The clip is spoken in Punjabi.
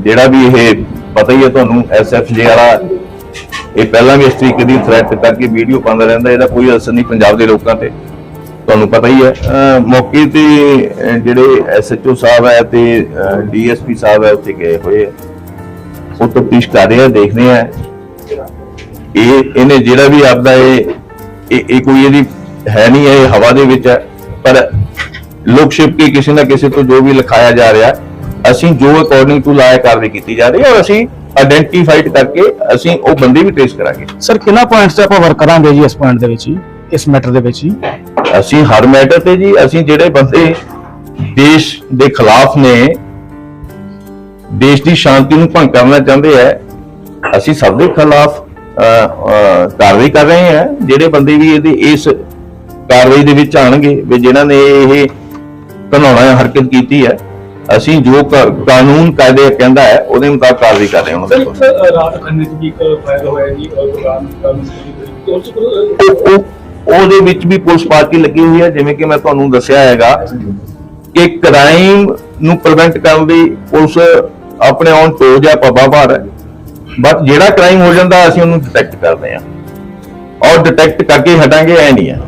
ਜਿਹੜਾ ਵੀ ਇਹ ਪਤਾ ਹੀ ਹੈ ਤੁਹਾਨੂੰ ਐਸਐਫਜੇ ਵਾਲਾ, ਇਹ ਪਹਿਲਾਂ ਵੀ ਇਸ ਤਰੀਕੇ ਦੀ ਥ੍ਰੈਟ ਕਰਕੇ ਵੀਡੀਓ ਪਾਉਂਦਾ ਰਹਿੰਦਾ, ਇਹਦਾ ਕੋਈ ਅਸਰ ਨਹੀਂ ਪੰਜਾਬ ਦੇ ਲੋਕਾਂ ਤੇ। ਤੁਹਾਨੂੰ ਪਤਾ ਹੀ ਹੈ। ਮੌਕੇ ਤੇ, ਅਹ ਜਿਹੜੇ ਐਸਐਚਓ ਸਾਹਿਬ ਹੈ ਤੇ ਡੀਐਸਪੀ ਸਾਹਿਬ ਹੈ, ਉੱਥੇ ਗਏ ਹੋਏ ਆ ਉਹ ਤਫਤੀਸ਼ ਕਰ ਰਹੇ ਆ ਦੇਖ ਰਹੇ ਆ ਇਹ, ਇਹਨੇ ਜਿਹੜਾ ਵੀ ਆਪਦਾ ਇਹ ਇਹ ਕੋਈ ਇਹਦੀ ਹੈ ਨਹੀਂ ਇਹ ਹਵਾ ਦੇ ਵਿੱਚ ਹੈ। ਪਰ ਲੋਕ ਛਿਪ ਕੇ ਕਿਸੇ ਨਾ ਕਿਸੇ ਤੋਂ ਜੋ ਵੀ ਲਿਖਾਇਆ ਜਾ ਰਿਹਾ ਅਸੀਂ ਜੋ ਅਕੋਰਡਿੰਗ ਟੂ ਲਾਇਆ ਕਾਰਵਾਈ ਕੀਤੀ ਜਾ ਰਹੀ ਹੈ ਔਰ ਅਸੀਂ ਆਇਡੈਂਟੀਫਾਈਡ ਕਰਕੇ ਅਸੀਂ ਉਹ ਬੰਦੇ ਵੀ ਟ੍ਰੇਸ ਕਰਾਂਗੇ। ਸਰ ਕਿੰਨਾ ਪੁਆਇੰਟਸ ਤੇ ਆਪਾਂ ਵਰਕ ਕਰਾਂਗੇ ਜੀ ਇਸ ਪੁਆਇੰਟ ਦੇ ਵਿੱਚ ਇਸ ਮੈਟਰ ਦੇ ਵਿੱਚ ਅਸੀਂ ਹਰ ਮੈਟਰ ਤੇ ਜੀ ਅਸੀਂ ਜਿਹੜੇ ਬੰਦੇ ਦੇਸ਼ ਦੇ ਖਿਲਾਫ ਨੇ ਦੇਸ਼ ਦੀ ਸ਼ਾਂਤੀ ਨੂੰ ਭੰਗ ਕਰਨਾ ਚਾਹੁੰਦੇ ਆ ਅਸੀਂ ਸਭ ਦੇ ਖਿਲਾਫ ਕਾਰਵਾਈ ਕਰ ਰਹੇ ਹਾਂ ਜਿਹੜੇ ਬੰਦੇ ਵੀ ਇਹਦੇ ਇਸ ਕਾਰਵਾਈ ਦੇ ਵਿੱਚ ਆਣਗੇ ਵੀ ਜਿਨ੍ਹਾਂ ਨੇ ਇਹ ਘਨਾਉਣਾ ਹਰਕਤ ਕੀਤੀ ਹੈ ਅਸੀਂ ਜੋ ਕਾਨੂੰਨ ਕਾਇਦੇ ਕਹਿੰਦਾ ਹੈ ਉਹਦੇ ਮੁਤਾਬਕ ਕਾਰਵਾਈ ਕਰ ਰਹੇ ਹਾਂ ਉਹਨਾਂ ਦੇ ਰਾਤ ਖੰਨੇ ਚ ਵੀ ਇੱਕ ਹੋਇਆ ਜੀ ਉਹਦੇ ਵਿੱਚ ਵੀ ਪੁਲਿਸ ਪਾਰਟੀ ਲੱਗੀ ਹੋਈ ਹੈ ਜਿਵੇਂ ਕਿ ਮੈਂ ਤੁਹਾਨੂੰ ਦੱਸਿਆ ਹੈਗਾ ਕਿ ਕ੍ਰਾਈਮ ਨੂੰ ਪ੍ਰੀਵੈਂਟ ਕਰਨ ਲਈ ਪੁਲਿਸ ਆਪਣੇ ਔਨ ਟੋਜ ਹੈ ਪੱਬਾ ਭਾਰ ਹੈ। ਬਟ ਜਿਹੜਾ ਕ੍ਰਾਈਮ ਹੋ ਜਾਂਦਾ ਅਸੀਂ ਉਹਨੂੰ ਡਿਟੈਕਟ ਕਰਦੇ ਹਾਂ। ਔਰ ਡਿਟੈਕਟ ਕਰਕੇ ਹਟਾਂਗੇ ਐ ਨਹੀਂ ਹੈ।